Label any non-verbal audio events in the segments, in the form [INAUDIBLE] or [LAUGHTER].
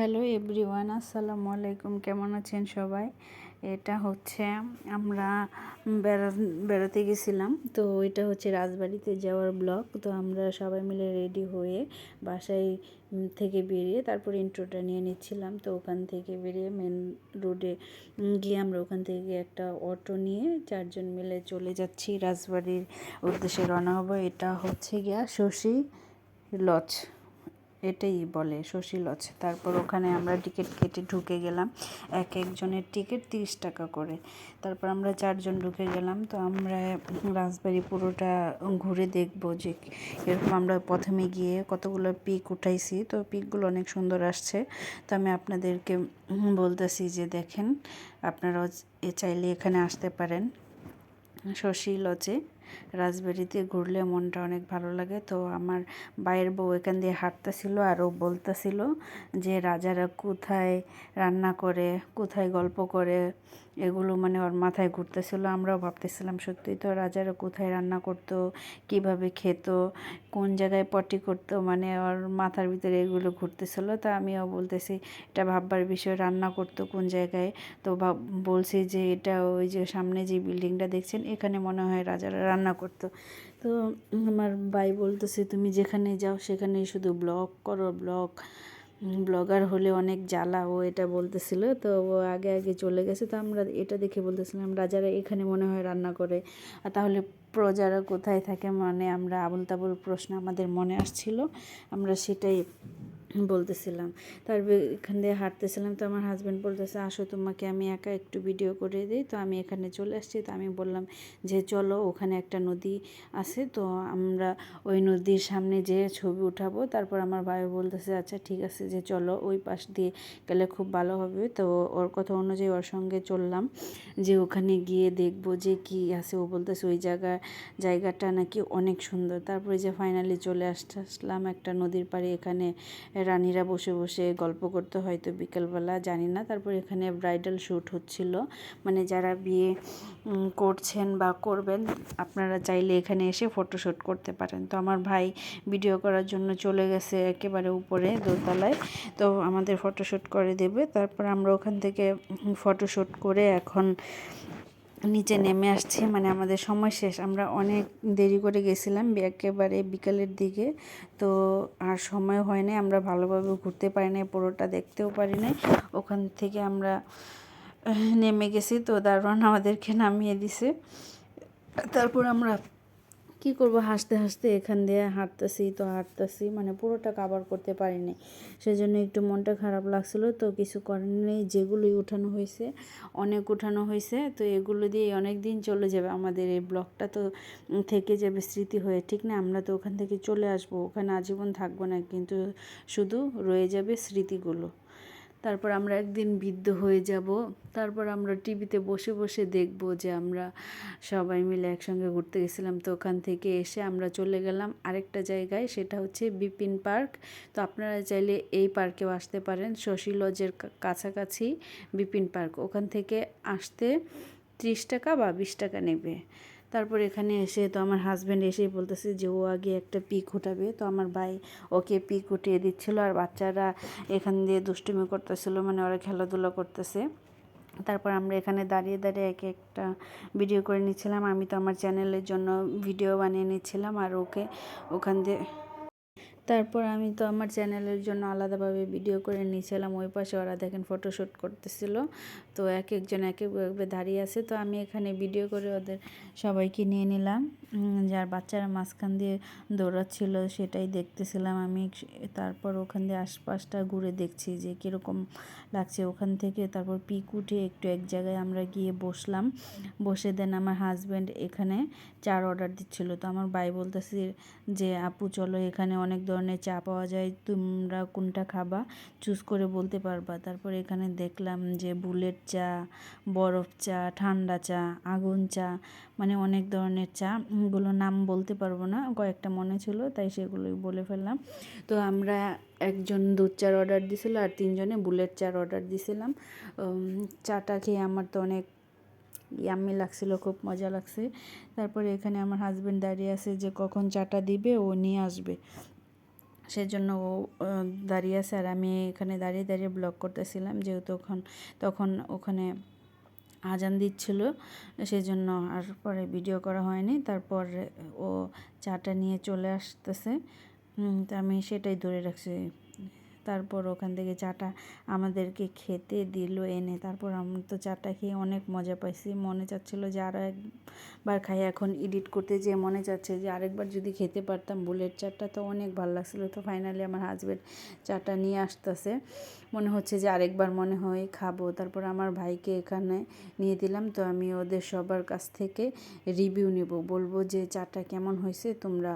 Hello everyone, আসসালামু আলাইকুম। কেমন আছেন সবাই? এটা হচ্ছে আমরা বেড়া, বেড়াতে গেছিলাম। তো এটা হচ্ছে রাজবাড়িতে যাওয়ার ব্লগ। তো আমরা সবাই মিলে রেডি হয়ে বাসায় থেকে বেরিয়ে তারপর ইন্ট্রোটা নিয়ে নিচ্ছিলাম। তো ওখান থেকে বেরিয়ে মেন রোডে গিয়ে আমরা ওখান থেকে একটা অটো নিয়ে চারজন মিলে চলে যাচ্ছি। রাজবাড়ির উদ্দেশ্যে রওনা হব। এটা হচ্ছে গিয়া শশী লজ এটাই বলে শশী লজ তারপর ওখানে আমরা টিকিট কেটে ঢুকে গেলাম। এক একজনের টিকিট তিরিশ টাকা করে। তারপর আমরা চারজন ঢুকে গেলাম। তো আমরা রাজবাড়ি পুরোটা ঘুরে দেখব যে এরকম আমরা প্রথমে গিয়ে কতগুলো পিক উঠাইছি। তো পিকগুলো অনেক সুন্দর আসছে। তো আমি আপনাদেরকে বলতেছি যে দেখেন, আপনারাও চাইলে এখানে আসতে পারেন। শশী লজে রাজবাড়িতে ঘুরলে মনটা অনেক ভালো লাগে। তো আমার বাইয়ের বউ এখান দিয়ে হাঁটতেছিল আর ও বলতেছিল যে, রাজারা কোথায় রান্না করে, কোথায় গল্প করে? এগুলো মানে ওর মাথায় ঘুরতেছিল। আমরাও ভাবতেছিলাম, সত্যিই তো রাজারা কোথায় রান্না করতো, কীভাবে খেত, কোন জায়গায় পটি করতো? মানে ওর মাথার ভিতরে এগুলো ঘুরতেছিল। তা আমিও বলতেছি, এটা ভাববার বিষয়, রান্না করতো কোন জায়গায়? তো ভাব, বলছি যে, এটা ওই যে সামনে যে বিল্ডিংটা দেখছেন, এখানে মনে হয় রাজারা রান্না করতো। তো আমার ভাই বলতেছে, তুমি যেখানে যাও সেখানে শুধু ব্লগ করো ব্লগ ব্লগার হলে অনেক জ্বালা, ও এটা বলতেছিল, তো ও আগে আগে চলে গেছে, তো আমরা এটা দেখে বলতেছিলাম রাজারা এখানে মনে হয় রান্না করে। আর তাহলে প্রজারা কোথায় থাকে মানে আমরা আবুল তাবুল প্রশ্ন আমাদের মনে আসছিল, আমরা সেটাই বলতেছিলাম। তারপর এখান দিয়ে হাঁটতেছিলাম, তো আমার হাজব্যান্ড বলতেছে, আসো তোমাকে, আমি একা একটু ভিডিও করে দিই। তো আমি এখানে চলে আসছি। তো আমি বললাম যে, চলো, ওখানে একটা নদী আছে। তো আমরা ওই নদীর সামনে যে ছবি উঠাবো। তারপর আমার ভাই বলতেছে আচ্ছা ঠিক আছে, যে চলো, ওই পাশ দিয়ে গেলে খুব ভালো হবে। তো ওর কথা অনুযায়ী ওর সঙ্গে চললাম। যে ওখানে গিয়ে দেখব যে কি আছে। ও বলতেছে, ওই জায়গা, জায়গাটা নাকি অনেক সুন্দর। তারপরে যে ফাইনালি চলে আসতে আসলাম একটা নদীর পাড়ে। এখানে রানীরা বসে বসে গল্প করতে, হয়তো বিকেলবেলা, জানি না। তারপর এখানে ব্রাইডাল শ্যুট হচ্ছিল। মানে যারা বিয়ে করছেন বা করবেন, আপনারা চাইলে এখানে এসে ফটোশ্যুট করতে পারেন। তো আমার ভাই ভিডিও করার জন্য চলে গেছে একেবারে উপরে, দোতলায়। তো আমাদের ফটোশ্যুট করে দেবে। তারপর আমরা ওখান থেকে ফটোশ্যুট করে এখন নিচে নেমে আসছি মানে আমাদের সময় শেষ। আমরা অনেক দেরি করে গেছিলাম, একেবারে বিকালের দিকে। তো আর সময় হয় নাই, আমরা ভালোভাবে ঘুরতে পারি নাই, পুরোটা দেখতেও পারি নাই। ওখান থেকে আমরা নেমে গেছি। তো দারোয়ান আমাদেরকে নামিয়ে দিছে। তারপর আমরা কি করব? হাসতে হাসতে এখান দিয়ে হাঁটতেছি তো হাঁটতেছি মানে পুরোটা কাভার করতে পারিনি। সেজন্য একটু মনটা খারাপ লাগছিল, তো কিছু করার নেই। যেগুলোই উঠানো হয়েছে, অনেক উঠানো হয়েছে, তো এগুলো দিয়ে অনেক দিন চলে যাবে। আমাদের এই ব্লগটা তো থেকে যাবে স্মৃতি হয়ে, ঠিক না? আমরা তো ওখান থেকে চলে আসব, ওখানে আজীবন থাকব না, কিন্তু শুধু রয়ে যাবে স্মৃতিগুলো। তারপর আমরা একদিন বৃদ্ধ হয়ে যাব। তারপর আমরা টিভিতে বসে বসে দেখব যে আমরা সবাই মিলে একসঙ্গে ঘুরতে গেছিলাম। তো ওখান থেকে এসে আমরা চলে গেলাম আরেকটা জায়গায়, সেটা হচ্ছে বিপিন পার্ক। তো আপনারা চাইলে এই পার্কেও আসতে পারেন। শশী লজের কাছাকাছি বিপিন পার্ক। ওখান থেকে আসতে ত্রিশ টাকা বা বিশ টাকা নেবে। তারপর এখানে এসে তো আমার হাজব্যান্ড এসেই বলতেছে যে, ও আগে একটা পিক উঠাবে। তো আমার ভাই ওকে পিক উঠিয়ে দিচ্ছিল আর বাচ্চারা এখান দিয়ে দুষ্টুমি করতেছিল মানে ওরা খেলাধুলা করতেছে। তারপর আমরা এখানে দাঁড়িয়ে দাঁড়িয়ে এক একটা ভিডিও করে নিচ্ছিলাম। আমি তো আমার চ্যানেলের জন্য ভিডিও বানিয়ে নিচ্ছিলাম আর ওকে ওখান দিয়ে তারপর আমি তো আমার চ্যানেলের জন্য আলাদাভাবে ভিডিও করে নিয়েছিলাম। ওই পাশে ওরা দেখেন ফটোশ্যুট করতেছিল। তো এক একজন এক একভাবে দাঁড়িয়ে আছে। তো আমি এখানে ভিডিও করে ওদের সবাইকে নিয়ে নিলাম। যার বাচ্চারা মাঝখান দিয়ে দৌড়াচ্ছিল, সেটাই দেখতেছিলাম আমি। তারপর ওখান দিয়ে আশপাশটা ঘুরে দেখছি যে কীরকম লাগছে। ওখান থেকে তারপর পিক উঠে একটু এক জায়গায় আমরা গিয়ে বসলাম। বসে দেন আমার হাজব্যান্ড এখানে চার অর্ডার দিচ্ছিল। তো আমার ভাই বলতেছে যে, আপু, চলো এখানে অনেক ধরনের চা পাওয়া যায়। তোমরা কোনটা খাবা? চুজ করে বলতে পারবা। তারপর এখানে দেখলাম যে বুলেট চা, বরফ চা, ঠান্ডা চা, আগুন চা মানে অনেক ধরনের চা। গুলো নাম বলতে পারব না, কয়েকটা মনে ছিল, তাই সেগুলোই বলে ফেললাম। তো আমরা একজন দুধ চার অর্ডার দিছিল আর তিনজনে বুলেট চার অর্ডার দিছিলাম। চাটা খেয়ে আমার তো অনেক ইয়াম্মি লাগছিল, খুব মজা লাগছে। তারপরে এখানে আমার হাজব্যান্ড দাঁড়িয়ে আছে যে কখন চাটা দিবে, ও নিয়ে আসবে। সেজন্য ও দাঁড়িয়ে আছে আর আমি এখানে দাঁড়িয়ে দাঁড়িয়ে ব্লগ করতেছিলাম, যেহেতু ওখান, তখন ওখানে আজান দিচ্ছিল, সেজন্য আর পরে ভিডিও করা হয়নি। তারপর ও চাটা নিয়ে চলে আসতেছে। তা আমি সেটাই ধরে রাখছি। তারপর ওখান থেকে চাটা আমাদেরকে খেতে দিল, এনে তারপর আমরা তো চাটা খেয়ে অনেক মজা পাইছি। মনে চাচ্ছিল যে আরও একবার খাই। এখন এডিট করতে যেয়ে মনে চাচ্ছে যে আরেকবার যদি খেতে পারতাম বুলেট চাটা তো অনেক ভালো লাগছিল। তো ফাইনালি আমার হাজব্যান্ড চাটা নিয়ে আসতেছে। মনে হচ্ছে যে আরেকবার মনে হয় খাব। তারপর আমার ভাইকে এখানে নিয়ে দিলাম। তো আমি ওদের সবার কাছ থেকে রিভিউ নেব। বলব যে চাটা কেমন হয়েছে তোমরা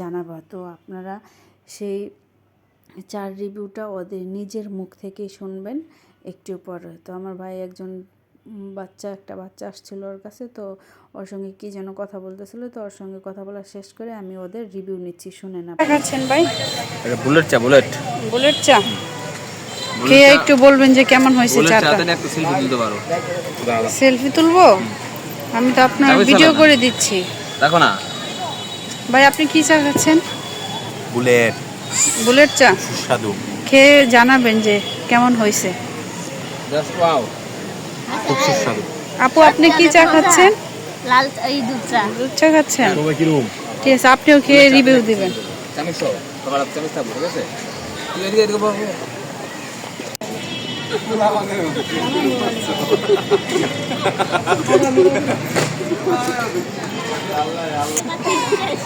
জানাবা। তো আপনারা সেই চার রিভিউটা ওদের নিজের মুখ থেকেই শুনবেন একটু পরে। তো আমার ভাই একজন বাচ্চা একটা বাচ্চা আসছিল ওর কাছে তো ওর সঙ্গে কি যেন কথা বলতেছিল তো ওর সঙ্গে কথা বলা শেষ করে আমি ওদের রিভিউ নিচ্ছি শুনে না খাচ্ছেন ভাই? এটা বুলেট চা বুলেট। বুলেট চা? কে একটু বলবেন যে কেমন হয়েছে বুলেট চাটা? চাতে একটা সেলফি তুলতে পারো। সেলফি তুলবো? আমি তো আপনার ভিডিও করে দিচ্ছি। দেখো না। ভাই আপনি কি চা খাচ্ছেন? বুলেট। বুলেট চা? সুস্বাদু খেয়ে জানাবেন যে কেমন হয়েছে। জাস্ট ওয়াও খুব সুস্বাদু। আপু আপনি কি চা খাচ্ছেন? লাল এই দুধ চা। দুধ চা খাচ্ছেন? ঠিক আছে আপনিও খেয়ে রিভিউ দিবেন। ঠিক আছে?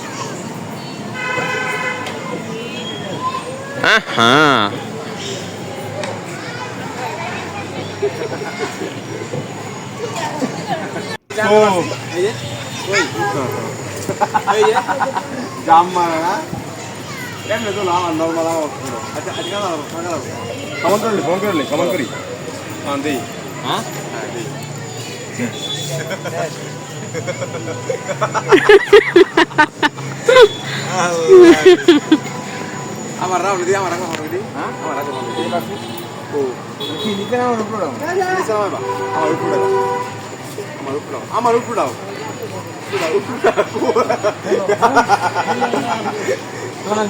[LAUGHS] [LAUGHS] হ্যাঁ জাম মারা না কেমনে তো আমার নর্মাল আমার আচ্ছা আজকে কমন করলি ফোন করলি কমন করি হ্যাঁ দেই হ্যাঁ দেই আমার দিদি আমার রাম আমার দিদি হ্যাঁ? আমার রাম আমার ও। কি নিতে আমার উপর দাও। আমার উপর দাও। আমার উপর দাও। আমার উপর দাও।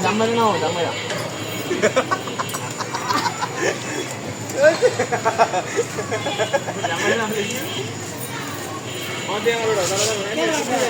জামাই নাও জামাই [LAUGHS]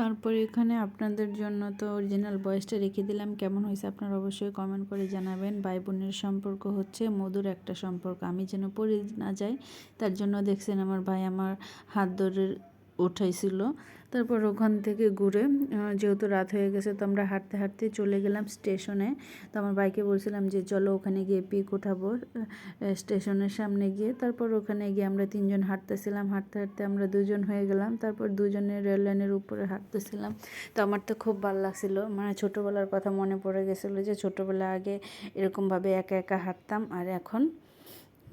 তারপরে এখানে আপনাদের জন্য তো অরিজিনাল বয়েসটা রেখে দিলাম। কেমন হয়েছে আপনারা অবশ্যই কমেন্ট করে জানাবেন। ভাই বোনের সম্পর্ক হচ্ছে মধুর একটা সম্পর্ক। আমি যেন পড়ে না যাই, তার জন্য দেখছেন আমার ভাই আমার হাত ধরে উঠাইছিল তারপর ওখান থেকে ঘুরে যেহেতু রাত হয়ে গেছে তো আমরা হাঁটতে হাঁটতে চলে গেলাম স্টেশনে। তো আমার বাইকে বলছিলাম যে চলো ওখানে গিয়ে পিক আহ, স্টেশনের সামনে গিয়ে। তারপর ওখানে গিয়ে আমরা তিনজন হাঁটতেছিলাম। হাঁটতে হাঁটতে আমরা দুজন হয়ে গেলাম। তারপর দুজনে রেল লাইনের উপরে হাঁটতেছিলাম। তো আমার তো খুব ভালো লাগছিল। মানে ছোটোবেলার কথা মনে পড়ে গেছিল যে ছোটোবেলা আগে এরকমভাবে একা একা হাঁটতাম আর এখন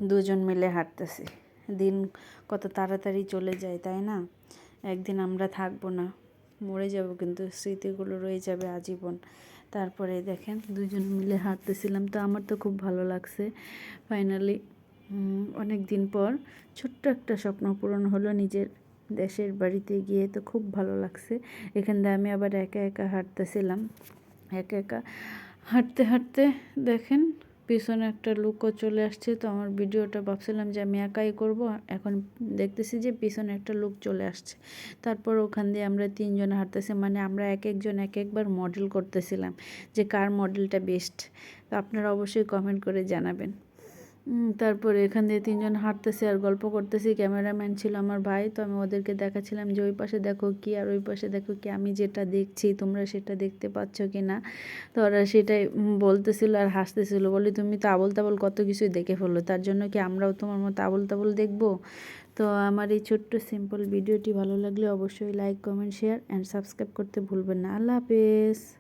দুজন মিলে হাঁটতেছি। দিন কত তাড়াতাড়ি চলে যায় তাই না? একদিন আমরা থাকব না। মরে যাব কিন্তু স্মৃতিগুলো রয়ে যাবে আজীবন। তারপরে দেখেন দুজন মিলে হাঁটতেছিলাম, তো আমার তো খুব ভালো লাগছে। ফাইনালি অনেক দিন পর ছোট্ট একটা স্বপ্ন পূরণ হলো নিজের দেশের বাড়িতে গিয়ে, তো খুব ভালো লাগছে। এখান দিয়ে আমি আবার একা একা হাঁটতেছিলাম। একা একা হাঁটতে হাঁটতে দেখেন পিছনে একটা লুকও চলে আসছে, তো আমার ভিডিওটা ভাবছিলাম যে আমি একাই করব। এখন দেখতেছি যে পিছনে একটা লুক চলে আসছে। তারপর ওখান দিয়ে আমরা তিনজন হাঁটতেছি মানে আমরা এক একজন এক একবার মডেল করতেছিলাম যে কার মডেলটা বেস্ট তো আপনারা অবশ্যই কমেন্ট করে জানাবেন। তারপরে এখান দিয়ে তিনজন হাঁটতেছি আর গল্প করতেছি। ক্যামেরাম্যান ছিল আমার ভাই, তো আমি ওদেরকে দেখাচ্ছিলাম যে ওই পাশে দেখো কি আর ওই পাশে দেখো কি, আমি যেটা দেখছি তোমরা সেটা দেখতে পাচ্ছ কি না? তো ওরা সেটাই বলতেছিল আর হাসতেছিল। বলি, তুমি তো আবল তাবল কত কিছুই দেখে ফেলল, তার জন্য কি আমরাও তোমার মতো আবল তাবল দেখব? তো আমার এই ছোট্ট সিম্পল ভিডিওটি ভালো লাগলে অবশ্যই like comment share and subscribe করতে ভুলবেন না। আল্লাহ হাফেজ।